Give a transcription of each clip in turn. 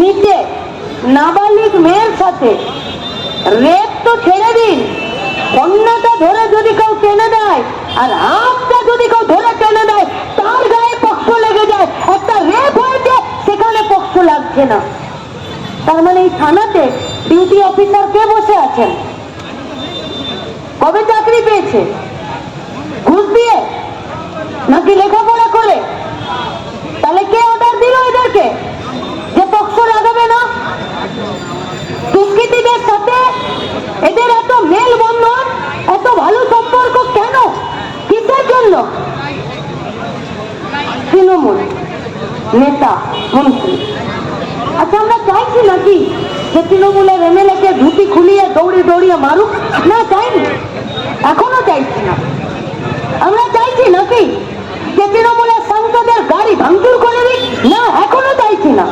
নিচে নাবালিক মেয়ের সাথে। রেপ তো ছেড়ে দিন। কন্যাটা ধরে যদি কেউ টেনে দেয়, আর হাতটা যদি কেউ ধরে টেনে দেয়, তার গায়ে পক্ষ লেগে যায়। একটা রেপ হয়েছে, সেখানে পক্ষ লাগছে না। তার মানে এই থানাতে ডিউটি অফিসার কে বসে আছেন? কবে চাকরি পেয়েছে? ঘুষ দিয়ে? নাকি লেখাপড়া করে? তাহলে কে অর্ডার দিল এদেরকে যে পক্ষ লাগাবে না দুষ্কৃতীদের সাথে এদের এত মেল বন্ধন এত ভালো সম্পর্ক কেন জন্য তৃণমূল নেতা মন্ত্রী। আচ্ছা আমরা চাইছি নাকি যে তৃণমূলের এমএলএ কে ধুতি খুলিয়ে দৌড়ে দৌড়িয়ে মারুক? না, চাইনি। এখনও চাইছি না। আমরা চাইছি নাকি যে তৃণমূলের সাংসদের গাড়ি ভাঙচুর করে দিক? না এখনও চাইছি না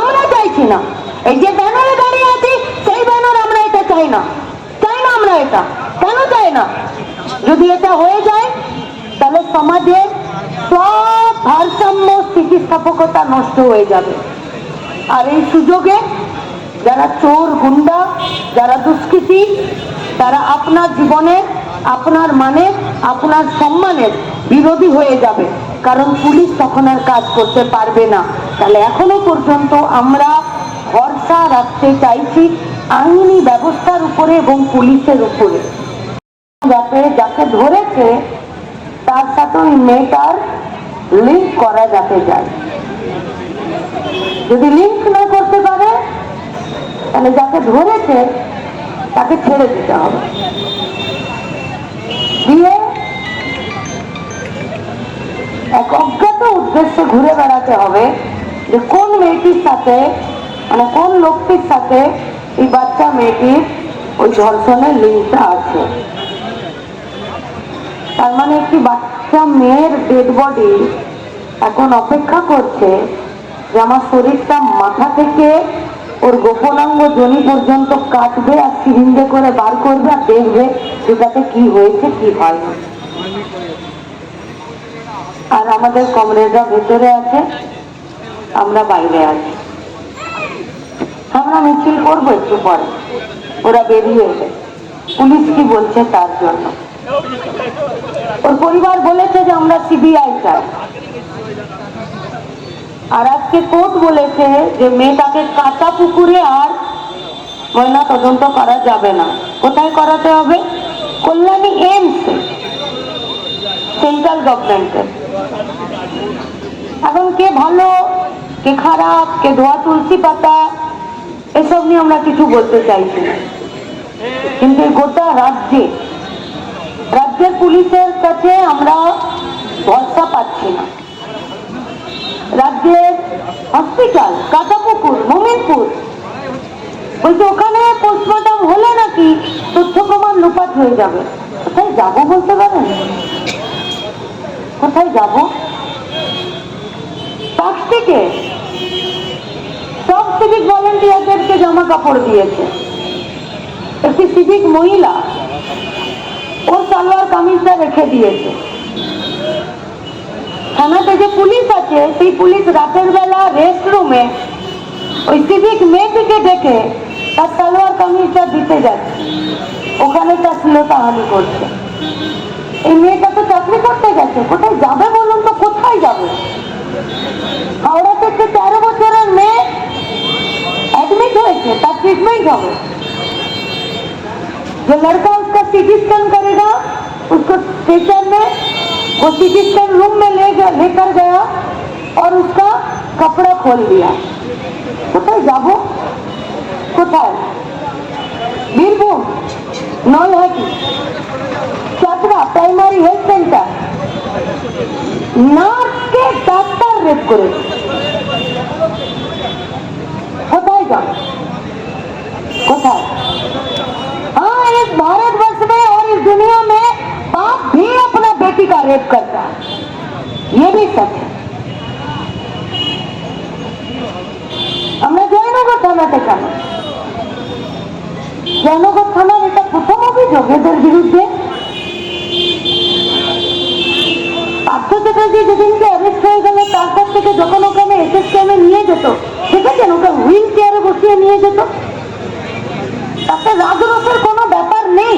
আমরা চাইছি না এই যে ব্যানারে দাঁড়িয়ে আছি সেই ব্যানার আমরা এটা চাই না চাই না আমরা এটা কেন চাই না যদি এটা হয়ে যায়, তাহলে সমাজের সব ভারসাম্য স্থিতিস্থাপকতা নষ্ট হয়ে যাবে। আর এই সুযোগে যারা চোর, গুন্ডা, যারা দুষ্কৃতী, তারা আপনার জীবনের, আপনার মানে আপনার সম্মানের বিরোধী হয়ে যাবে। কারণ পুলিশ তখন আর কাজ করতে পারবে না। তাহলে এখনও পর্যন্ত আমরা ভরসা রাখতে চাইছি আইনি ব্যবস্থার উপরে এবং পুলিশের উপরে। যাতে যাকে ধরেছে, তার সাথে ওই মেয়েটার লিঙ্ক করা যাতে যায়। যদি লিঙ্ক না করতে পারে, তাহলে যাকে ধরেছে, তাকে ছেড়ে দিতে হবে। দিয়ে এক অজ্ঞাত উদ্দেশ্যে ঘুরে বেড়াতে হবে যে কোন মেয়েটির সাথে মানে কোন লোকটির সাথে এই বাচ্চা মেয়েটির ওই ধর্ষণের লিঙ্কটা আছে। তার মানে একটি বাচ্চা মেয়ের ডেড বডি এখন অপেক্ষা করছে যে আমার শরীরটা মাথা থেকে ওর গোপনাঙ্গ জনি পর্যন্ত কাটবে আর সিরিঞ্জে করে বার করবে আর দেখবে সেটাতে কি হয়েছে, কি হয়নি। আর আমাদের কমরেডরা ভেতরে আছে, আমরা বাইরে আছি। আমরা মিছিল করব একটু পরে, ওরা বেরিয়ে এলে। পুলিশ কি বলছে তার জন্য? ওর পরিবার বলেছে যে আমরা সিবিআই চাই। আর আজকে কোর্ট বলেছে যে মেয়েটাকে কাঁচা পুকুরে আর ময়না তদন্ত করা যাবে না। কোথায় করাতে হবে? কল্যাণী এমস সেন্ট্রাল গভর্নমেন্টের এখন কে ভালো, কে খারাপ, কে ধোয়া তুলসী পাতা, এসব নিয়ে আমরা কিছু বলতে চাইছি কিন্তু গোটা রাজ্যে পুলিশের কাছে আমরা ভরসা পাচ্ছি না। রাজ্যের হসপিটাল কাটাপুকুর মোমিনপুর, বলছে ওখানে পোস্টমর্টম হলে নাকি তথ্য প্রমাণ লোপাট হয়ে যাবে। কোথায় যাব বলতে পারেন? কোথায় যাব? পাশ থেকে সব সিভিক ভলেন্টিয়ারদেরকে জামা কাপড় দিয়েছে। একটি সিভিক মহিলা ওর সালোয়ার কামিজটা রেখে দিয়েছে থানাতে যে পুলিশ আছে সেই পুলিশ রাতের বেলা রেস্ট রুমে ওই সিভিক মেয়েটিকে ডেকে তার সালোয়ার কামিজটা দিতে যাচ্ছে ওখানে তার শ্লীলতাহানি করছে এই মেয়েটা তো চাকরি করতে গেছে কোথায় যাবে বলুন তো কোথায় যাবে হাওড়া থেকে তেরো বছরের মেয়ে एडमिट হয়েছে তার ट्रीटमेंट হবে जो लड़का उसका सीटी स्कैन करेगा उसको स्टेशन में वो सीटी स्कैन रूम में ले गया लेकर गया और उसका कपड़ा खोल दिया কোথায় যাব কোথায় Birbhum Nalhati চাকরা primary health centre নার্সকে doctor rape করেছে आक्षेप करता है ये भी सत्य আমরা জয়নগর থানাতে কেন জয়নগর থানার এটা প্রথম অভিযোগ এদের বিরুদ্ধে। পার্থ চ্যাটার্জি যেদিনকে অ্যারেস্ট হয়ে গেল, তারপর থেকে যখন ওখানে আমি এস এসকে নিয়ে যেত দেখেছেন ওকে হুইল চেয়ারে বসিয়ে নিয়ে যেত? তাতে রাজরসের কোনো ব্যাপার নেই।